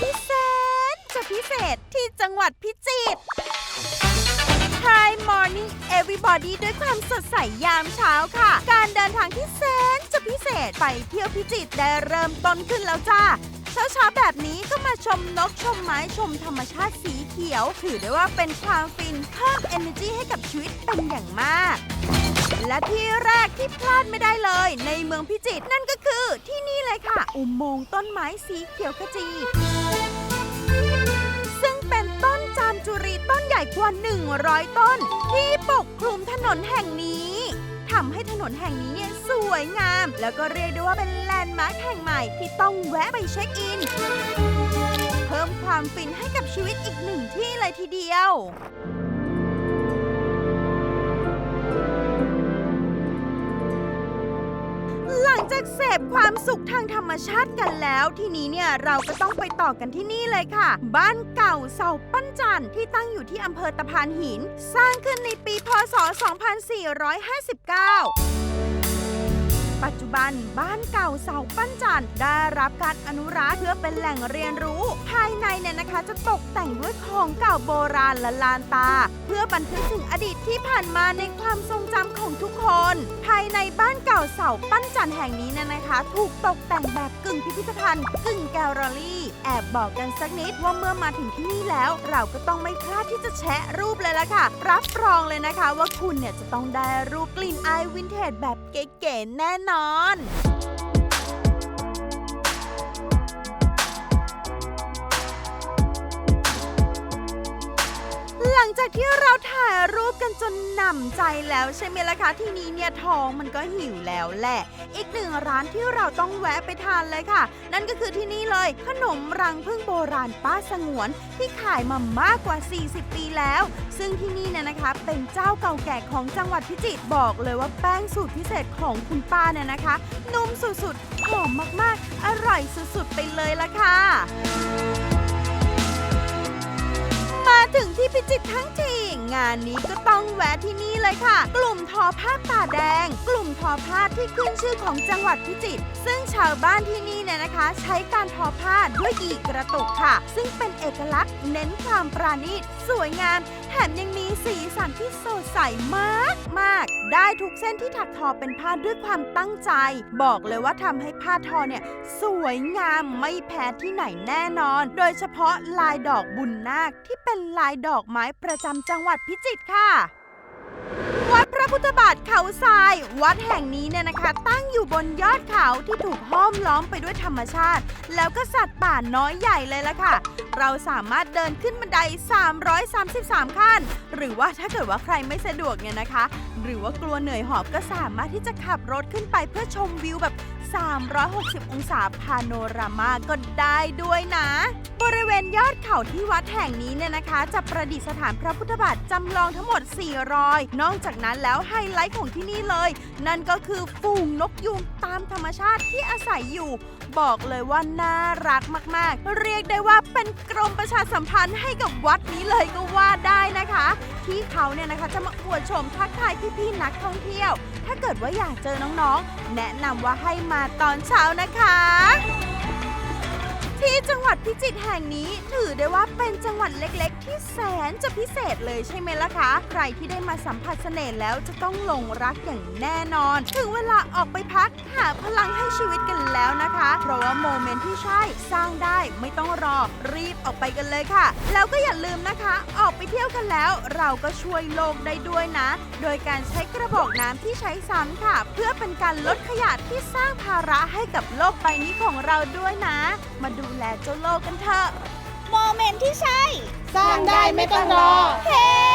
ที่แสนจะพิเศษที่จังหวัดพิจิตร Hi Morning Everybody ด้วยความสดใสยามเช้าค่ะ การเดินทางที่แสนจะพิเศษไปเที่ยวพิจิตรได้เริ่มต้นขึ้นแล้วจ้าเช้าเช้าๆแบบนี้ก็มาชมนกชมไม้ชมธรรมชาติสีเขียว ถือได้ว่าเป็นความฟินเพิ่ม energy ให้กับชีวิตเป็นอย่างมาก และที่แรกที่พลาดไม่ได้เลย ในเมืองพิจิตรนั่นก็คือที่นี่เลยค่ะ อุโมงค์ต้นไม้สีเขียวขจี ซึ่งเป็นต้นจามจุรีต้นใหญ่กว่า 100 ต้น ที่ปกคลุมถนนแห่งนี้ทำให้ถนนแห่งนี้เนี่ยสวยงาม แล้วก็เรียกได้ว่าเป็นแลนด์มาร์คแห่งใหม่ที่ต้องแวะไปเช็คอิน เพิ่มความฟินให้กับชีวิตอีกหนึ่งที่เลยทีเดียว จากเสพความสุขทางธรรมชาติกันแล้ว ทีนี้เนี่ยเราก็ต้องไปต่อกันที่นี่เลยค่ะ บ้านเก่าเสาปั้นจันทร์ที่ตั้งอยู่ที่อำเภอตะพานหิน สร้างขึ้นในปีพศ 2459ปัจจุบันบ้านเก่าเสาปั้นจันทร์ได้รับการอนุรักษ์เพื่อเป็นแหล่งเรียนรู้ ภายในเนี่ยนะคะจะตกแต่งด้วยของเก่าโบราณและลานตา เพื่อบันทึกถึงอดีตที่ผ่านมาในความทรงจำของทุกคน ภายในบ้าน เก่าเสาปั้นจันแห่งนี้เนี่ยนะคะ ถูกตกแต่งแบบกึ่งพิพิธภัณฑ์กึ่งแกลเลอรี่ แอบบอกกันสักนิดว่าเมื่อมาถึงที่นี่แล้ว เราก็ต้องไม่พลาดที่จะแชะรูปเลยละค่ะ รับรองเลยนะคะว่าคุณเนี่ยจะต้องได้รูปกลิ่นอายวินเทจแบบเก๋ๆแน่นอน จากที่เราถ่ายรูปกันจนหนำใจแล้วใช่ไหมล่ะคะที่นี้เนี่ยท้องมันก็หิวแล้วแหละ อีกหนึ่งร้านที่เราต้องแวะไปทานเลยค่ะ นั่นก็คือที่นี่เลย ขนมรังพึ่งโบราณป้าสงวนที่ขายมามากกว่า 40 ปีแล้ว ซึ่งที่นี่เนี่ยนะคะ เป็นเจ้าเก่าแก่ของจังหวัดพิจิตรบอกเลยว่าแป้งสูตรพิเศษของคุณป้าเนี่ยนะคะนุ่มสุดๆหอมมากๆ อร่อยสุดๆไปเลยล่ะค่ะ มาถึงที่พิจิตรทั้งทีงานนี้ก็ต้องแวะที่นี่เลยค่ะ กลุ่มทอผ้าป่าแดง กลุ่มทอผ้าที่ขึ้นชื่อของจังหวัดพิจิตรซึ่งชาวบ้านที่นี่เนี่ยนะคะ ใช้การทอผ้าด้วยอีกระตุกค่ะ ซึ่งเป็นเอกลักษณ์เน้นความปราณีตสวยงามแถมยังมีสีสันที่สดใสมากมาก ได้ทุกเส้นที่ถักทอเป็นผ้าด้วยความตั้งใจ บอกเลยว่าทำให้ผ้าทอเนี่ยสวยงามไม่แพ้ที่ไหนแน่นอน โดยเฉพาะลายดอกบุญนาคที่เป็นลายดอกไม้ประจำจังหวัดพิจิตรค่ะ วัดพระพุทธบาทเขาทราย วัดแห่งนี้เนี่ยนะคะ ตั้งอยู่บนยอดเขาที่ถูกห้อมล้อมไปด้วยธรรมชาติ แล้วก็สัตว์ป่าน้อยใหญ่เลยละค่ะ เราสามารถเดินขึ้นบันได 333 ขั้น หรือว่าถ้าเกิดว่าใครไม่สะดวกเนี่ยนะคะหรือว่ากลัวเหนื่อยหอบก็สามารถที่จะขับรถขึ้นไปเพื่อชมวิวแบบ 360 องศาพาโนรามาก็ได้ด้วยนะ บริเวณยอดเขาที่วัดแห่งนี้เนี่ยนะคะ จะประดิษฐานพระพุทธบาทจำลองทั้งหมด 4 รอย นอกจากนั้นแล้วไฮไลท์ของที่นี่เลย นั่นก็คือฝูงนกยูงตามธรรมชาติที่อาศัยอยู่ บอกเลยว่าน่ารักมาก ๆ เรียกได้ว่าเป็นกรมประชาสัมพันธ์ให้กับวัดนี้เลยก็ว่าได้นะคะ ที่เขาเนี่ยนะคะจะมาอวดชมทักทายพี่ๆนักท่องเที่ยว ถ้าเกิดว่าอยากเจอน้องๆ แนะนำว่าให้มาตอนเช้านะคะ ที่จังหวัดพิจิตรแห่งนี้ถือได้ว่าเป็นจังหวัดเล็กๆ ที่แสนจะพิเศษเลยใช่ไหมล่ะคะ ใครที่ได้มาสัมผัสเสน่ห์แล้วจะต้องหลงรักอย่างแน่นอน ถึงเวลาออกไปพักหาพลังให้ชีวิตกันแล้วนะคะ เพราะว่าโมเมนต์ที่ใช่สร้างได้ไม่ต้องรอ รีบออกไปกันเลยค่ะ แล้วก็อย่าลืมนะคะ ออกไปเที่ยวกันแล้ว เราก็ช่วยโลกได้ด้วยนะ โดยการใช้กระบอกน้ำที่ใช้ซ้ำค่ะ เพื่อเป็นการลดขยะที่สร้างภาระให้กับโลกใบนี้ของเราด้วยนะ มาดูแลเจ้าโลกกันเถอะ ที่ใช่ สร้างได้ไม่ต้องรอ เฮ้